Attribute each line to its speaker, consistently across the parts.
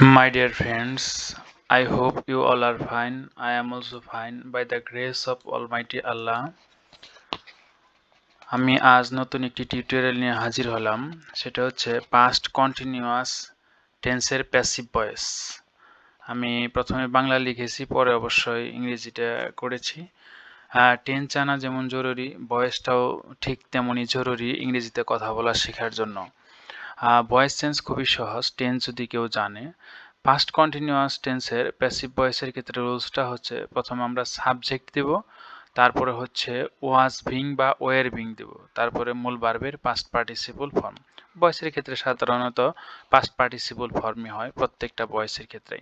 Speaker 1: My dear friends, I hope you all are fine. I am also fine by the grace of Almighty Allah. আমি আজ নতুন একটি tutorial নিয়ে হাজির হলাম সেটা হচ্ছে পাস্ট কন্টিনিউয়াস টেন্সের প্যাসিভ ভয়েস আমি প্রথমে বাংলা লিখেছি পরে অবশ্যই ইংরেজিটা করেছি টেন্স জানা যেমন জরুরি ভয়েসটাও ঠিক তেমনই জরুরি ইংরেজিতে কথা বলা শেখার জন্য ভয়েস চেঞ্জ খুবই সহজ। টেন্স যদি কেউ জানে পাস্ট কন্টিনিউয়াস টেন্সের প্যাসিভ ভয়েসের ক্ষেত্রে রুলসটা হচ্ছে, প্রথমে আমরা সাবজেক্ট দেব, তারপরে হচ্ছে ওয়াজ ভিং বা ওয়ের ভিং দেব, তারপরে মূল বার্বের পাস্ট পার্টিসিপল ফর্ম বয়সের ক্ষেত্রে সাধারণত পাস্ট পার্টিসিপল ফর্মই হয় প্রত্যেকটা বয়সের ক্ষেত্রেই।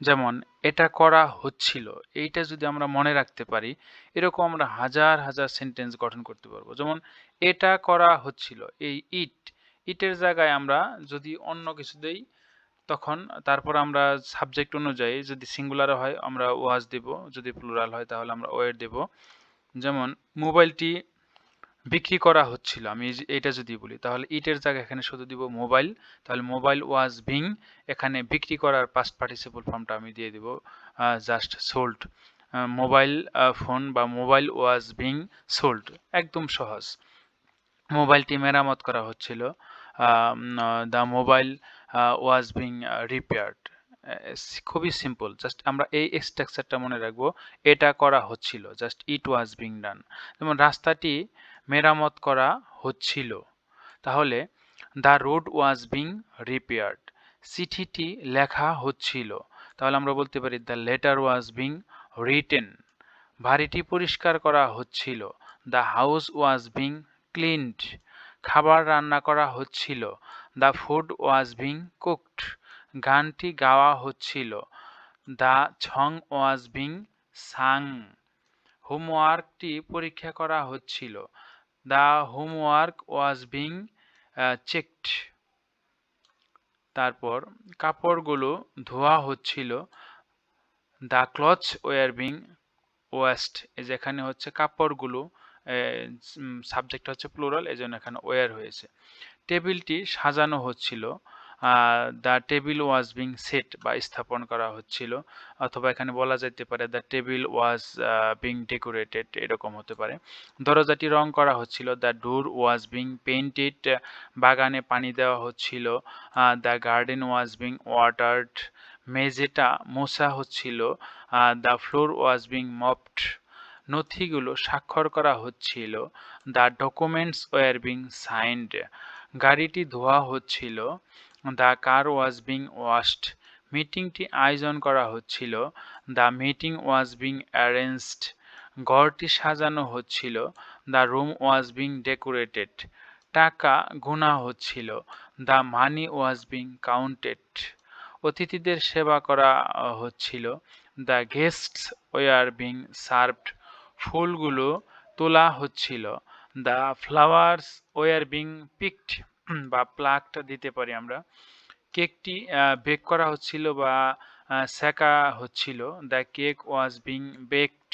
Speaker 1: যেমন, এটা করা হচ্ছিল। এইটা যদি আমরা মনে রাখতে পারি, এরকম আমরা হাজার হাজার সেন্টেন্স গঠন করতে পারব। যেমন, এটা করা হচ্ছিল। এই ইট ইটের জায়গায় আমরা যদি অন্য কিছু দেই, তখন তারপর আমরা সাবজেক্ট অনুযায়ী যদি সিঙ্গুলার হয়, আমরা ওয়াজ দেব। যদি প্লুরাল হয়, তাহলে আমরা ওয়ের দেব। যেমন মোবাইলটি বিক্রি করা হচ্ছিল। আমি এটা যদি বলি, তাহলে ইটের জায়গায় এখানে শুধু দিব মোবাইল তাহলে মোবাইল ওয়াজ বিং এখানে বিক্রি করার পাস্ট পার্টিসিপল ফর্মটা আমি দিয়ে দিব জাস্ট সোল্ড মোবাইল ফোন বা মোবাইল ওয়াজ বিং সোল্ড একদম সহজ। মোবাইলটি মেরামত করা হচ্ছিল the mobile was being repaired খুবই সিম্পল জাস্ট আমরা এই স্ট্রাকচারটা মনে রাখব, এটা করা হচ্ছিল just it was being done যেমন রাস্তাটি মেরামত করা হচ্ছিল, তাহলে the road was being repaired চিঠিটি লেখা হচ্ছিল, তাহলে আমরা বলতে পারি the letter was being written বাড়িটি পরিষ্কার করা হচ্ছিল the house was being cleaned খাবার রান্না করা হচ্ছিল। The food was being cooked. গানটি গাওয়া হচ্ছিল। The ছং was being sung. হোমওয়ার্কটি পরীক্ষা করা হচ্ছিল। The homework was being checked. তারপর কাপড়গুলো ধোয়া হচ্ছিল। The clothes were being washed, যেখানে হচ্ছে কাপড়গুলো সাবজেক্ট হচ্ছে প্লুরাল এই জন্য এখানে ওয়ার হয়েছে। টেবিলটি সাজানো হচ্ছিল the table was being set বা স্থাপন করা হচ্ছিল, অথবা এখানে বলা যেতে পারে the table was being decorated এরকম হতে পারে। দরজাটি রং করা হচ্ছিল the door was being painted বাগানে পানি দেওয়া হচ্ছিল the garden was being watered মেঝেটা মোছা হচ্ছিল the floor was being mopped নথিগুলো স্বাক্ষর করা হচ্ছিল। The documents were being signed. গাড়িটি ধোয়া হচ্ছিল। The car was being washed. মিটিংটি আয়োজন করা হচ্ছিল। The meeting was being arranged. ঘরটি সাজানো হচ্ছিল। The room was being decorated. টাকা গুণা হচ্ছিল। The money was being counted. অতিথিদের সেবা করা হচ্ছিল। The guests were being served. ফুলগুলো তোলা হচ্ছিল। The flowers were being picked বা প্লাকড দিতে পারি আমরা। কেকটি বেক করা হচ্ছিল বা সেকা হচ্ছিল। The cake was being baked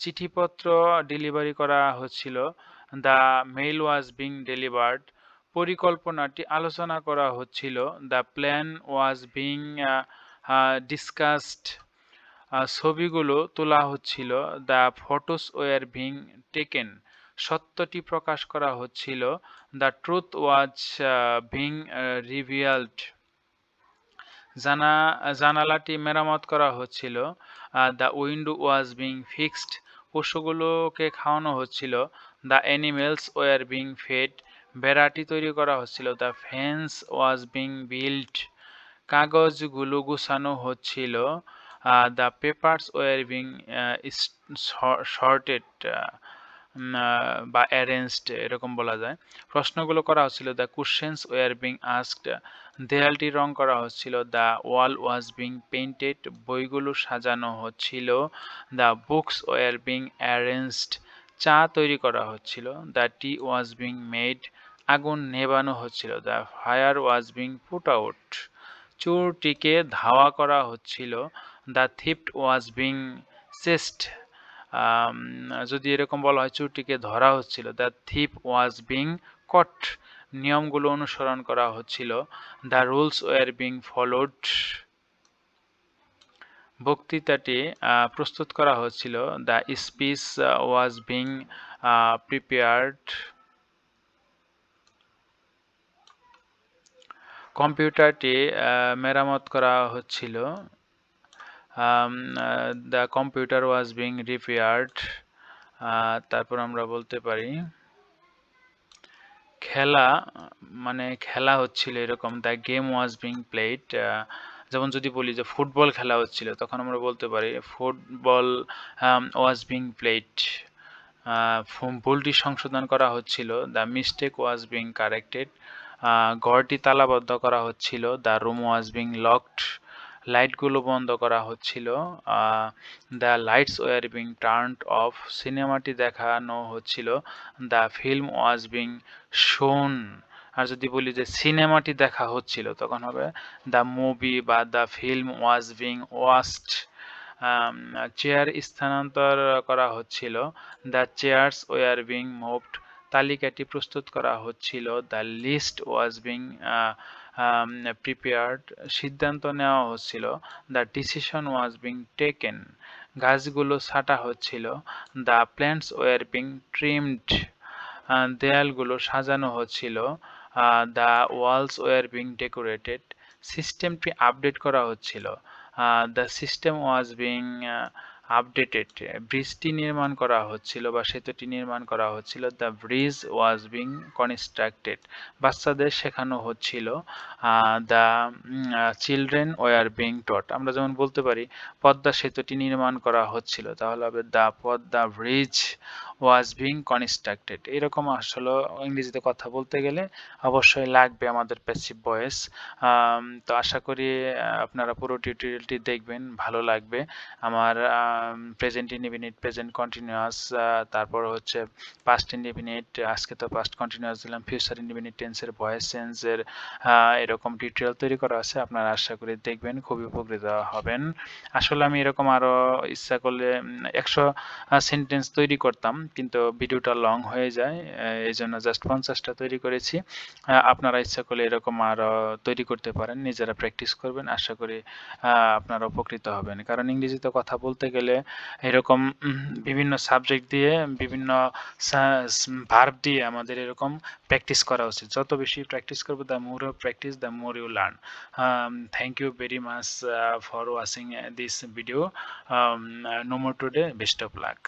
Speaker 1: চিঠিপত্র delivery করা হচ্ছিল। The mail was being delivered পরিকল্পনাটি আলোচনা করা হচ্ছিল। The plan was being discussed ছবিগুলো তোলা হচ্ছিল, the photos were being taken. সত্যটি প্রকাশ করা হচ্ছিল, the truth was being revealed. জানা, জানালাটি মেরামত করা হচ্ছিল the window was being fixed. পশুগুলোকে খাওয়ানো হচ্ছিল, the animals were being fed. বেড়াটি তৈরি করা হচ্ছিল, the fence was being build. কাগজগুলো গুছানো হচ্ছিল the papers were being sorted বা অ্যারেঞ্জড, এরকম বলা যায়। প্রশ্নগুলো করা হচ্ছিল, the questions were being asked, দেয়ালটি রং করা হচ্ছিল, the wall was being painted, বইগুলো সাজানো হচ্ছিল, the books were being arranged, চা তৈরি করা হচ্ছিল, the tea was being made, আগুন নেবানো হচ্ছিল, the fire was being put out, চোরটিকে ধাওয়া করা হচ্ছিল the thief was being chased যদি এরকম বলা হয় চোরটিকে ধরা হচ্ছিল। The thief was being caught. নিয়মগুলো অনুসরণ করা হচ্ছিল। The rules were being followed. বক্তৃতাটি প্রস্তুত করা হচ্ছিল। The speech was being prepared. কম্পিউটারটি মেরামত করা হচ্ছিল। The computer was being repaired তারপর আমরা বলতে পারি, খেলা মানে খেলা হচ্ছিল এরকম the game was being played যেমন যদি বলি যে ফুটবল খেলা হচ্ছিল, তখন আমরা বলতে পারি ফুটবল ওয়াজ বিং প্লেড ভুলটি সংশোধন করা হচ্ছিল the mistake was being corrected ঘরটি তালাবদ্ধ করা হচ্ছিল the room was being locked লাইটগুলো বন্ধ করা হচ্ছিল। The lights were being turn off, সিনেমাটি দেখানো হচ্ছিল। দ্য ফিল্ম ওয়াজ বিং শোন। আর যদি বলি যে সিনেমাটি দেখা হচ্ছিল, তখন হবে দ্য মুভি বা the film was being watched. Chair স্থানান্তর করা হচ্ছিল। The chairs were being moved, তালিকাটি প্রস্তুত করা হচ্ছিল। The list was being prepared সিদ্ধান্ত নেওয়া হচ্ছিল the decision was being taken গাছগুলো ছাটা হচ্ছিল the plants were being trimmed দেয়ালগুলো সাজানো হচ্ছিল the walls were being decorated সিস্টেমটি আপডেট করা হচ্ছিল the system was being updated ব্রিজটি নির্মাণ করা হচ্ছিল বা সেতুটি নির্মাণ করা হচ্ছিল। The bridge was being constructed বাচ্চাদের শেখানো হচ্ছিল the children were being taught আমরা যেমন বলতে পারি, পদ্মা সেতুটি নির্মাণ করা হচ্ছিল, তাহলে হবে the Padma bridge was being constructed এরকম আসলে ইংরেজিতে কথা বলতে গেলে। অবশ্যই লাগবে আমাদের প্যাসিভ ভয়েস তো আশা করি আপনারা পুরো টিউটোরিয়ালটি দেখবেন, ভালো লাগবে। আমার প্রেজেন্ট ইনডিফিনিট প্রেজেন্ট কন্টিনিউয়াস তারপর হচ্ছে পাস্ট ইনডিফিনিট আজকে তো পাস্ট কন্টিনিউয়াস দিলাম ফিউচার ইনডিফিনিট টেন্সের ভয়েস সেন্সের এরকম টিউটোরিয়াল তৈরি করা আছে। আপনারা আশা করি দেখবেন, খুবই উপকৃত হবেন। আসলে আমি এরকম আরও ইচ্ছা করলে একশো সেন্টেন্স তৈরি করতাম। কিন্তু ভিডিওটা লং হয়ে যায় এই জন্য জাস্ট পঞ্চাশটা তৈরি করেছি। আপনারা ইচ্ছা করলে এরকম আরও তৈরি করতে পারেন, নিজেরা প্র্যাকটিস করবেন, আশা করি আপনারা উপকৃত হবেন। কারণ ইংরেজিতে কথা বলতে গেলে এরকম বিভিন্ন সাবজেক্ট দিয়ে, বিভিন্ন ভার্ব দিয়ে আমাদের এরকম প্র্যাকটিস করা উচিত। যত বেশি প্র্যাকটিস করব the more practice the more you learn thank you very much for watching this video no more today best of luck